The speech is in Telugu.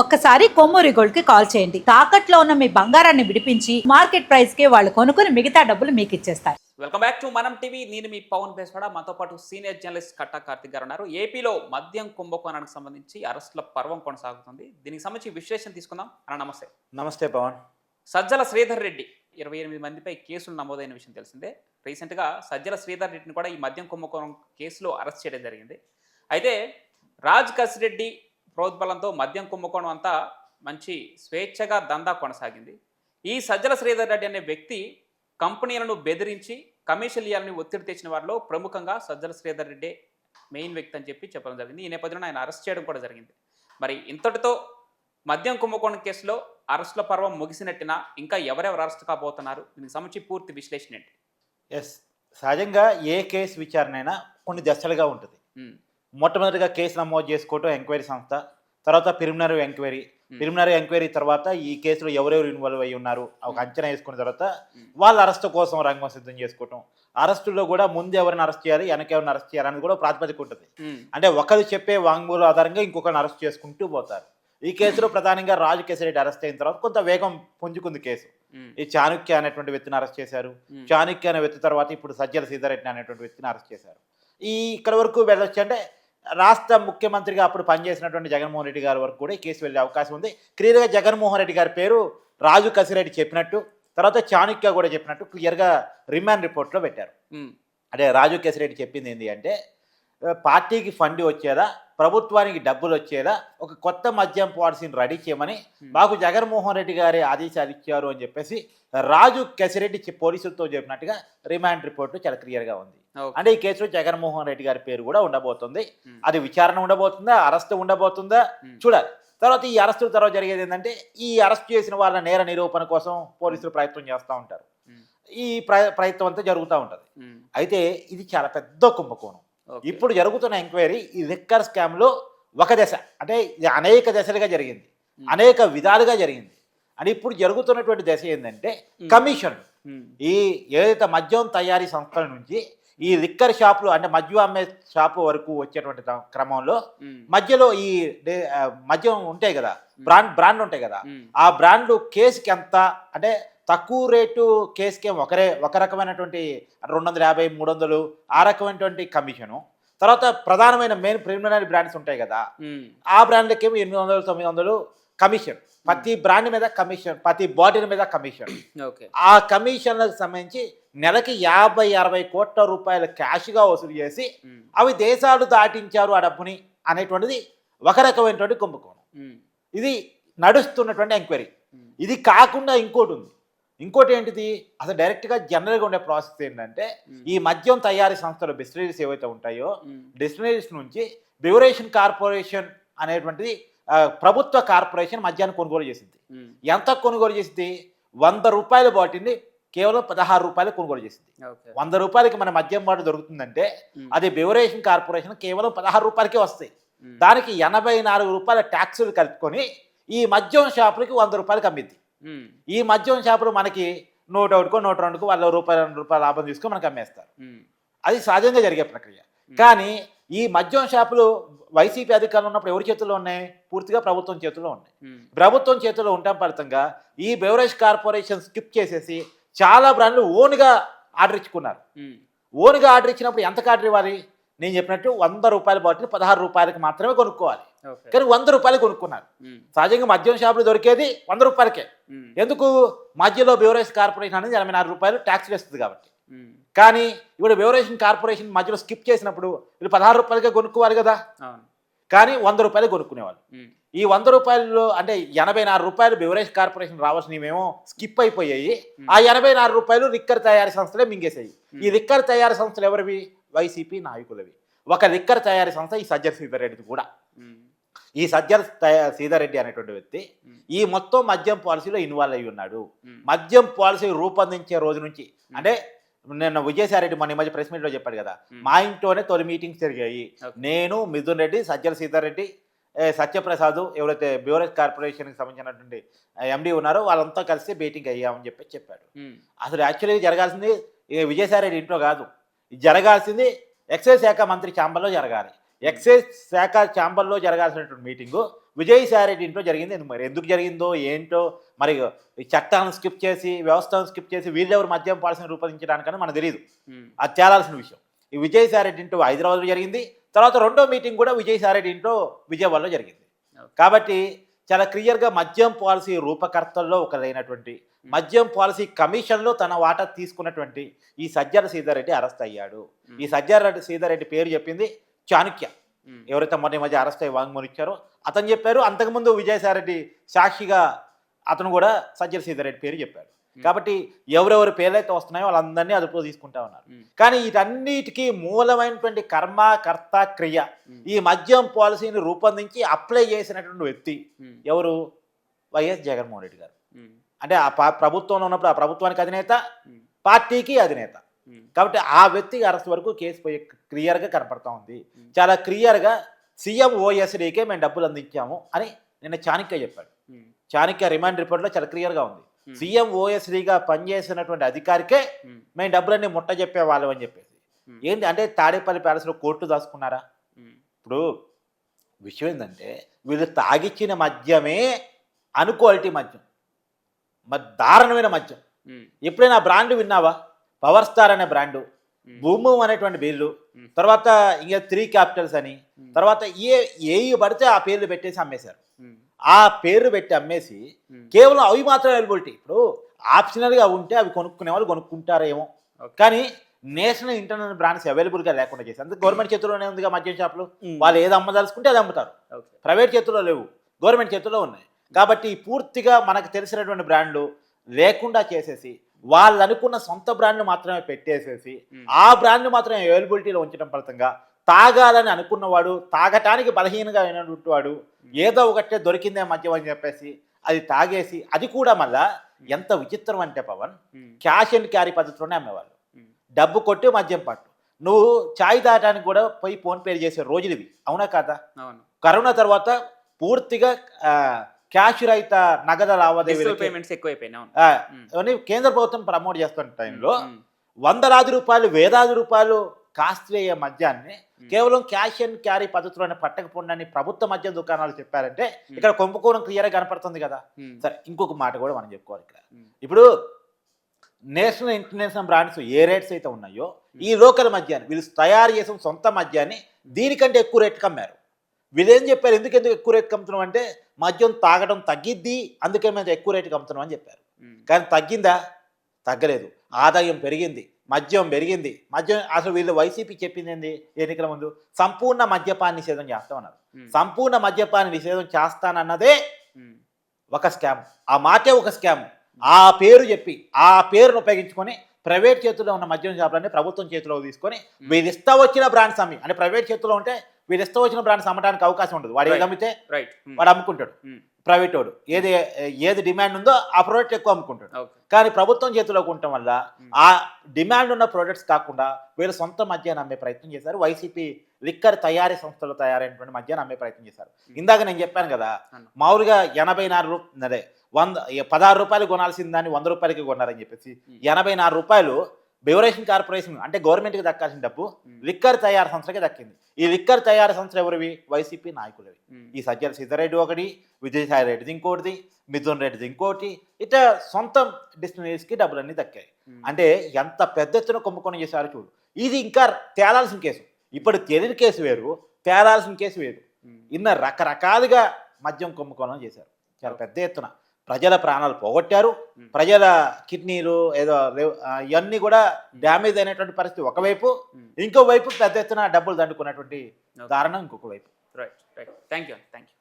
ఒక్కసారి కొమ్మూరి గోల్డ్కి కాల్ చేయండి. తాకట్లో ఉన్న మీ బంగారాన్ని విడిపించి మార్కెట్ ప్రైస్కి వాళ్ళు కొనుక్కుని మిగతా డబ్బులు మీకు ఇచ్చేస్తారు. Welcome back to Manam TV. నేను మీ పవన్ బేస్వాడ. మనతో పాటు సీనియర్ జర్నలిస్ట్ కట్టా కార్తిక్ గారు ఉన్నారు. ఏపీలో మద్యం కుంభకోణానికి సంబంధించి అరెస్టుల పర్వం కొనసాగుతుంది. దీనికి సంబంధించి విశ్లేషణ తీసుకుందాం. అన్న నమస్తే. నమస్తే పవన్. సజ్జల శ్రీధర్ రెడ్డి ఇరవై ఎనిమిది మందిపై కేసులు నమోదైన విషయం తెలిసిందే. రీసెంట్గా సజ్జల శ్రీధర్ రెడ్డిని కూడా ఈ మద్యం కుంభకోణం కేసులో అరెస్ట్ చేయడం జరిగింది. అయితే రాజ్ కసిరెడ్డి ప్రోద్బలంతో మద్యం కుంభకోణం అంతా మంచి స్వేచ్ఛగా దందా కొనసాగింది. ఈ సజ్జల శ్రీధర్ రెడ్డి అనే వ్యక్తి కంపెనీలను బెదిరించి కమిషన్లు ఇవ్వాలని ఒత్తిడి తెచ్చిన వారిలో ప్రముఖంగా సజ్జల శ్రీధర్ రెడ్డి మెయిన్ వ్యక్తి అని చెప్పి చెప్పడం జరిగింది. ఈ నేపథ్యంలో ఆయన అరెస్ట్ చేయడం కూడా జరిగింది. మరి ఇంతటితో మద్యం కుంభకోణం కేసులో అరెస్టుల పర్వం ముగిసినట్టున ఇంకా ఎవరెవరు అరెస్ట్ కాబోతున్నారు? దీనికి సంబంధించి పూర్తి విశ్లేషణ ఏంటి? ఎస్ సహజంగా ఏ కేసు విచారణ అయినా కొన్ని దశలుగా ఉంటుంది. మొట్టమొదటిగా కేసు నమోదు చేసుకోవటం ఎంక్వైరీ సంస్థ తర్వాత ప్రిలిమినరీ ఎంక్వైరీ. ప్రిలిమినరీ ఎంక్వైరీ తర్వాత ఈ కేసులో ఎవరెవరు ఇన్వాల్వ్ అయి ఉన్నారు ఒక అంచనా వేసుకున్న తర్వాత వాళ్ళ అరెస్ట్ కోసం రంగం సిద్ధం చేసుకోవటం. అరెస్టులో కూడా ముందు ఎవరిని అరెస్ట్ చేయాలి వెనక ఎవరిని అరెస్ట్ చేయాలి అనేది కూడా ప్రాతిపదిక ఉంటుంది. అంటే ఒకరు చెప్పే వాంగ్మూల ఆధారంగా ఇంకొకరిని అరెస్ట్ చేసుకుంటూ పోతారు. ఈ కేసులో ప్రధానంగా రాజు కేసిరెడ్డి అరెస్ట్ అయిన తర్వాత కొంత వేగం పుంజుకుంది కేసు. ఈ చాణుక్య అనేటువంటి వ్యక్తిని అరెస్ట్ చేశారు. చాణక్య అనే వ్యక్తి తర్వాత ఇప్పుడు సజ్జల సీతారెడ్డి అనేటువంటి వ్యక్తిని అరెస్ట్ చేశారు. ఈ ఇక్కడ వరకు వెళ్ళొచ్చు అంటే రాష్ట్ర ముఖ్యమంత్రిగా అప్పుడు పనిచేసినటువంటి జగన్మోహన్ రెడ్డి గారి వరకు కూడా ఈ కేసు వెళ్ళే అవకాశం ఉంది. క్లియర్గా జగన్మోహన్ రెడ్డి గారి పేరు రాజు కసిరెడ్డి చెప్పినట్టు తర్వాత చాణక్య కూడా చెప్పినట్టు క్లియర్గా రిమాండ్ రిపోర్ట్లో పెట్టారు. అంటే రాజు కేసిరెడ్డి చెప్పింది ఏంటి అంటే పార్టీకి ఫండ్ వచ్చేదా ప్రభుత్వానికి డబ్బులు వచ్చేదా ఒక కొత్త మద్యం పాలసీని రెడీ చేయమని మాకు జగన్మోహన్ రెడ్డి గారి ఆదేశాలు ఇచ్చారు అని చెప్పేసి రాజు కేసిరెడ్డి పోలీసులతో చెప్పినట్టుగా రిమాండ్ రిపోర్ట్ చాలా క్లియర్గా ఉంది. అంటే ఈ కేసులో జగన్మోహన్ రెడ్డి గారి పేరు కూడా ఉండబోతుంది. అది విచారణ ఉండబోతుందా అరెస్ట్ ఉండబోతుందా? చూడాలి. తర్వాత ఈ అరెస్టుల తర్వాత జరిగేది ఏంటంటే ఈ అరెస్ట్ చేసిన వాళ్ళ నేర నిరూపణ కోసం పోలీసులు ప్రయత్నం చేస్తూ ఉంటారు. ఈ ప్ర ప్రయత్నం అంతా జరుగుతూ ఉంటుంది. అయితే ఇది చాలా పెద్ద కుంభకోణం. ఇప్పుడు జరుగుతున్న ఎంక్వైరీ ఈ లిక్కర్ స్కామ్లో ఒక దశ. అంటే ఇది అనేక దశలుగా జరిగింది. అనేక విధాలుగా జరిగింది. అని ఇప్పుడు జరుగుతున్నటువంటి దశ ఏంటంటే. కమిషన్. ఈ ఏదైతే మద్యం తయారీ సంస్థల నుంచి ఈ లిక్కర్ షాపులు అంటే మద్యం అమ్మే షాపు వరకు వచ్చేటువంటి క్రమంలో మధ్యలో ఈ మద్యం ఉంటాయి కదా బ్రాండ్ బ్రాండ్ ఉంటాయి కదా ఆ బ్రాండ్లు కేసుకి ఎంత అంటే తక్కువ రేటు కేసుకి ఒకరే ఒక రకమైనటువంటి రెండు వందల యాభై మూడు వందలు ఆ రకమైనటువంటి కమిషను. తర్వాత ప్రధానమైన మెయిన్ ప్రిలిమినరీ బ్రాండ్స్ ఉంటాయి కదా ఆ బ్రాండ్లకేమో ఎనిమిది వందలు తొమ్మిది వందలు కమిషన్. ప్రతి బ్రాండ్ మీద కమిషన్ ప్రతి బాటిల్ మీద కమిషన్. ఓకే. ఆ కమిషన్లకు సంబంధించి నెలకి యాభై అరవై కోట్ల రూపాయల క్యాష్గా వసూలు చేసి అవి దేశాలు దాటించారు ఆ డబ్బుని అనేటువంటిది ఒక రకమైనటువంటి కుంభకోణం. ఇది నడుస్తున్నటువంటి ఎంక్వైరీ. ఇది కాకుండా ఇంకోటి ఉంది. ఇంకోటి ఏంటిది? అసలు డైరెక్ట్గా జనరల్గా ఉండే ప్రాసెస్ ఏంటంటే ఈ మద్యం తయారీ సంస్థలు డిస్టిలరీస్ ఏవైతే ఉంటాయో ఉమ్, డిస్టిలరీస్ నుంచి బ్యూరేషన్ కార్పొరేషన్ అనేటువంటిది ప్రభుత్వ కార్పొరేషన్ మద్యాన్ని కొనుగోలు చేసింది. ఎంత కొనుగోలు చేసింది? వంద రూపాయల బాటిల్ని కేవలం పదహారు రూపాయలు కొనుగోలు చేసింది. వంద రూపాయలకి మన మద్యం బాటిల్ దొరుకుతుందంటే అది బ్యూరేషన్ కార్పొరేషన్ కేవలం పదహారు రూపాయలకే వస్తాయి. దానికి ఎనభై నాలుగు రూపాయల ట్యాక్సులు కలుపుకొని ఈ మద్యం షాపులకి వంద రూపాయలకి అమ్మిద్ది ఉమ్, ఈ మద్యం షాపులు మనకి నూట ఒకటికో నూట రెండుకో వాళ్ళ రూపాయల రెండు రూపాయల లాభం తీసుకొని మనకి అమ్మేస్తారు. అది సహజంగా జరిగే ప్రక్రియ. కానీ ఈ మద్యం షాపులు వైసీపీ అధికారులు ఉన్నప్పుడు ఎవరి చేతుల్లో ఉన్నాయి? పూర్తిగా ప్రభుత్వం చేతుల్లో ఉన్నాయి. ప్రభుత్వం చేతుల్లో ఉండటం ఫలితంగా ఈ బెవరేజ్ కార్పొరేషన్ స్కిప్ చేసేసి చాలా బ్రాండ్లు ఓన్గా ఆర్డర్ ఇచ్చుకున్నారు. ఓన్గా ఆర్డర్ ఇచ్చినప్పుడు ఎంతకు ఆర్డర్ ఇవ్వాలి? నేను చెప్పినట్టు వంద రూపాయల బాటిల్ పదహారు రూపాయలకి మాత్రమే కొనుక్కోవాలి. కానీ వంద రూపాయలు కొనుక్కున్నారు. సహజంగా మద్యం షాపులు దొరికేది వంద రూపాయలకే. ఎందుకు? మధ్యలో బెవరేజ్ కార్పొరేషన్ అనేది ఎనభై నాలుగు రూపాయలు ట్యాక్స్ వేస్తుంది కాబట్టి. కానీ ఇప్పుడు బెవరేషన్ కార్పొరేషన్ మధ్యలో స్కిప్ చేసినప్పుడు వీళ్ళు పదహారు రూపాయలకే కొనుక్కోవాలి కదా. కానీ వంద రూపాయలు కొనుక్కునేవాళ్ళు. ఈ వంద రూపాయలు అంటే ఎనభై నాలుగు రూపాయలు బెవరేజ్ కార్పొరేషన్ రావాల్సినవేమో స్కిప్ అయిపోయాయి. ఆ ఎనభై నాలుగు రూపాయలు లిక్కర్ తయారీ సంస్థలే మింగేసాయి ఈ లిక్కర్ తయారీ సంస్థలు ఎవరివి? వైసీపీ నాయకులవి. ఒక లిక్కర్ తయారీ సంస్థ ఈ సజ్జల సీతారెడ్డిది కూడా. ఈ సజ్జల తయా- సీతారెడ్డి అనేటువంటి వ్యక్తి ఈ మొత్తం మద్యం పాలసీలో ఇన్వాల్వ్ అయి ఉన్నాడు. మద్యం పాలసీ రూపొందించే రోజు నుంచి అంటే నిన్న విజయసాయిరెడ్డి మన మధ్య ప్రెస్ మీట్లో చెప్పాడు కదా. మా ఇంట్లోనే తొలి మీటింగ్స్ జరిగాయి. నేను మిథున్ రెడ్డి సజ్జల సీతారెడ్డి సత్యప్రసాద్ ఎవరైతే బ్యూరెస్ కార్పొరేషన్కి సంబంధించినటువంటి ఎండి ఉన్నారో వాళ్ళంతా కలిసి మీటింగ్ అయ్యామని చెప్పి చెప్పాడు. అసలు యాక్చువల్లీ జరగాల్సింది విజయసాయిరెడ్డి ఇంట్లో కాదు. జరగాల్సింది ఎక్సైజ్ శాఖ మంత్రి ఛాంబర్లో జరగాలి. ఎక్సైజ్ శాఖ ఛాంబర్లో జరగాల్సినటువంటి మీటింగు విజయసాయిరెడ్డి ఇంట్లో జరిగింది. మరి? ఎందుకు జరిగిందో ఏంటో మరి ఈ చట్టాలను స్కిప్ చేసి వ్యవస్థను స్కిప్ చేసి వీళ్ళెవరు మద్యం పాలసీని రూపొందించడానికని మనకు తెలియదు అది తేలాల్సిన విషయం. ఈ విజయసాయిరెడ్డి ఇంట్లో హైదరాబాద్లో జరిగింది. తర్వాత రెండో మీటింగ్ కూడా విజయసాయిరెడ్డి ఇంట్లో విజయవాడలో జరిగింది. కాబట్టి చాలా క్లియర్గా మద్యం పాలసీ రూపకర్తల్లో ఒకరైనటువంటి మద్యం పాలసీ కమిషన్లో తన వాటా తీసుకున్నటువంటి ఈ సజ్జల సీతారెడ్డి అరెస్ట్ అయ్యాడు. ఈ సజ్జల సీతారెడ్డి పేరు చెప్పింది చాణక్య. ఎవరైతే మొన్న మధ్య అరెస్ట్ అయ్యి వాంగ్మూలం ఇచ్చారో అతను చెప్పారు అంతకుముందు విజయసాయిరెడ్డి సాక్షిగా అతను కూడా సజ్జల సీతారెడ్డి పేరు చెప్పాడు. కాబట్టి ఎవరెవరి పేర్లైతే వస్తున్నాయో వాళ్ళందరినీ అదుపులో తీసుకుంటా ఉన్నారు. కానీ వీటన్నిటికీ మూలమైనటువంటి కర్మ కర్త క్రియ ఈ మద్యం పాలసీని రూపొందించి అప్లై చేసినటువంటి వ్యక్తి ఎవరు? వైఎస్ జగన్మోహన్ రెడ్డి గారు. అంటే ఆ ప్రభుత్వంలో ఉన్నప్పుడు ఆ ప్రభుత్వానికి అధినేత పార్టీకి అధినేత. కాబట్టి ఆ వ్యక్తి అరెస్ట్ వరకు కేసు పోయి క్లియర్గా కనపడతా ఉంది. చాలా క్లియర్గా సీఎం ఓఎస్డీకే మేము డబ్బులు అందించాము అని నిన్న చాణక్య చెప్పాడు. చాణక్య రిమాండ్ రిపోర్ట్లో చాలా క్లియర్గా ఉంది. సీఎం ఓఎస్డీగా పనిచేసినటువంటి అధికారికే మేము. డబ్బులన్నీ ముట్ట చెప్పే వాళ్ళం అని చెప్పేసి. ఏంటి అంటే తాడేపల్లి ప్యాలెస్లో కోర్టు దాచుకున్నారా? ఇప్పుడు విషయం ఏంటంటే వీళ్ళు తాగిచ్చిన మద్యమే అన్క్వాలిటీ మద్యం. మరి దారుణమైన మద్యం. ఎప్పుడైనా బ్రాండ్ విన్నావా? పవర్ స్టార్ అనే బ్రాండు భూము అనేటువంటి ఉమ్. తర్వాత ఇంకా త్రీ క్యాపిటల్స్ అని తర్వాత ఏ ఏవి పడితే ఆ పేర్లు పెట్టేసి అమ్మేశారు. ఆ పేర్లు పెట్టి అమ్మేసి కేవలం అవి మాత్రం అవైలబిలిటీ ఇప్పుడు ఆప్షనల్గా ఉంటే అవి కొనుక్కునే వాళ్ళు కొనుక్కుంటారేమో. కానీ నేషనల్ ఇంటర్నేషనల్ బ్రాండ్స్ అవైలబుల్గా లేకుండా చేసి అందుకే గవర్నమెంట్ చేతిలోనే ఉందిగా మద్యం షాపులు? వాళ్ళు ఏది అమ్మదలుచుకుంటే అది అమ్ముతారు. ప్రైవేట్ చేతుల్లో లేవు. గవర్నమెంట్ చేతుల్లో ఉన్నాయి. కాబట్టి పూర్తిగా మనకు తెలిసినటువంటి బ్రాండ్లు లేకుండా చేసేసి వాళ్ళు అనుకున్న సొంత బ్రాండ్ను మాత్రమే పెట్టేసేసి ఆ బ్రాండ్ను మాత్రమే అవైలబిలిటీలో ఉంచడం ఫలితంగా తాగాలని అనుకున్నవాడు తాగటానికి బలహీనంగా అయినటువంటి వాడు ఏదో ఒకటే దొరికిందే మద్యం అని చెప్పేసి అది తాగేసి అది కూడా మళ్ళా ఎంత విచిత్రం అంటే పవన్ క్యాష్ అండ్ క్యారీ పద్ధతిలోనే అమ్మేవాళ్ళు. డబ్బు కొట్టి మద్యం పట్టు. నువ్వు చాయ్ తాగడానికి కూడా పోయి ఫోన్ పే చేసే రోజులు ఇవి. అవునా కాదా? కరోనా తర్వాత పూర్తిగా క్యాష్ రహిత నగదు లావాదేవీలు పేమెంట్స్ ఎక్కువైపోయినాయి కేంద్ర ప్రభుత్వం ప్రమోట్ చేస్తున్న టైంలో వందలాది రూపాయలు వేలాది రూపాయలు అయ్యే మద్యాన్ని కేవలం క్యాష్ అండ్ క్యారీ పద్ధతిలోనే పట్టకపోండి ప్రభుత్వ మద్యం దుకాణాలు చెప్పారంటే ఇక్కడ కుంభకోణం క్లియర్గా కనపడుతుంది కదా. సరే ఇంకొక మాట కూడా మనం చెప్పుకోవాలి ఇక్కడ. ఇప్పుడు నేషనల్ ఇంటర్నేషనల్ బ్రాండ్స్ ఏ రేట్స్ అయితే ఉన్నాయో ఈ లోకల్ మద్యాన్ని వీళ్ళు తయారు చేసిన సొంత మద్యాన్ని దీనికంటే ఎక్కువ రేటుకి అమ్మారు. వీళ్ళు ఏం చెప్పారు? ఎందుకు ఎందుకు ఎక్కువ రేటుకి అమ్ముతున్నాం అంటే మద్యం తాగడం తగ్గిద్ది అందుకే మేము ఎక్కువ రేటుకి అమ్ముతున్నాం అని చెప్పారు. కానీ తగ్గిందా? తగ్గలేదు. ఆదాయం పెరిగింది మద్యం పెరిగింది. మద్యం అసలు వీళ్ళు వైసీపీ చెప్పింది ఏంది? ఎన్నికల ముందు సంపూర్ణ మద్యపాన నిషేధం చేస్తామన్నారు. సంపూర్ణ మద్యపాన నిషేధం చేస్తానన్నదే ఒక స్కామ్. ఆ మాటే ఒక స్కామ్. ఆ పేరు చెప్పి ఆ పేరును ఉపయోగించుకొని ప్రైవేట్ చేతుల్లో ఉన్న మద్యం షాపులన్నీ ప్రభుత్వం చేతిలో తీసుకొని వీళ్ళు ఇస్తా వచ్చిన బ్రాండ్స్ అమ్మి అంటే ప్రైవేట్ చేతిలో ఉంటే వీళ్ళు ఇస్తా వచ్చిన బ్రాండ్స్ అమ్మడానికి అవకాశం ఉండదు. వాడు ఏది. అమ్మితే రైట్ ఉమ్, వాడు అమ్ముకుంటాడు. ప్రైవేట్ వాడు. ఏది ఏది డిమాండ్ ఉందో ఆ ప్రోడక్ట్ ఎక్కువ అమ్ముకుంటాడు. కానీ ప్రభుత్వం చేతిలోకి ఉండటం వల్ల Hmm. ఆ డిమాండ్ ఉన్న ప్రోడక్ట్స్ కాకుండా వీళ్ళు సొంత మద్యాన్ని అమ్మే ప్రయత్నం చేశారు. వైసీపీ లిక్కర్ తయారీ సంస్థలు తయారైనటువంటి మద్యాన్ని అమ్మే ప్రయత్నం చేశారు. ఇందాక నేను చెప్పాను కదా. మామూలుగా ఎనభై నాలుగు అదే వంద పదహారు రూపాయలు కొనాల్సిన దాన్ని వంద రూపాయలకి కొన్నారని చెప్పేసి Hmm. ఎనభై నాలుగు రూపాయలు బెవరేషన్ కార్పొరేషన్ అంటే గవర్నమెంట్కి దక్కాల్సిన డబ్బు లిక్కర్ తయారీ సంస్థకి దక్కింది. ఈ లిక్కర్ తయారీ సంస్థలు ఎవరివి? వైసీపీ నాయకులవి. ఈ సజ్జల సీతారెడ్డి ఒకటి విజయసాయి రెడ్డిది ఇంకోటిది మిథున్ రెడ్డిది ఇంకోటి. ఇట్లా సొంత డిస్టినరీస్కి డబ్బులన్నీ దక్కాయి. అంటే ఎంత పెద్ద ఎత్తున కుంభకోణం చేశారో చూడు. ఇది ఇంకా తేలాల్సిన కేసు. ఇప్పుడు తెలియని కేసు వేరు తేలాల్సిన కేసు వేరు. ఇన్న రకరకాలుగా మద్యం కుంభకోణం చేశారు. చాలా పెద్ద ఎత్తున. ప్రజల ప్రాణాలు పోగొట్టారు. ప్రజల కిడ్నీలు ఏదో ఇవన్నీ కూడా డ్యామేజ్ అయినటువంటి పరిస్థితి ఒకవైపు ఉమ్, ఇంకో వైపు పెద్ద ఎత్తున డబ్బులు దండుకున్నటువంటి. దారుణం ఇంకొక వైపు. Right right thank you thank you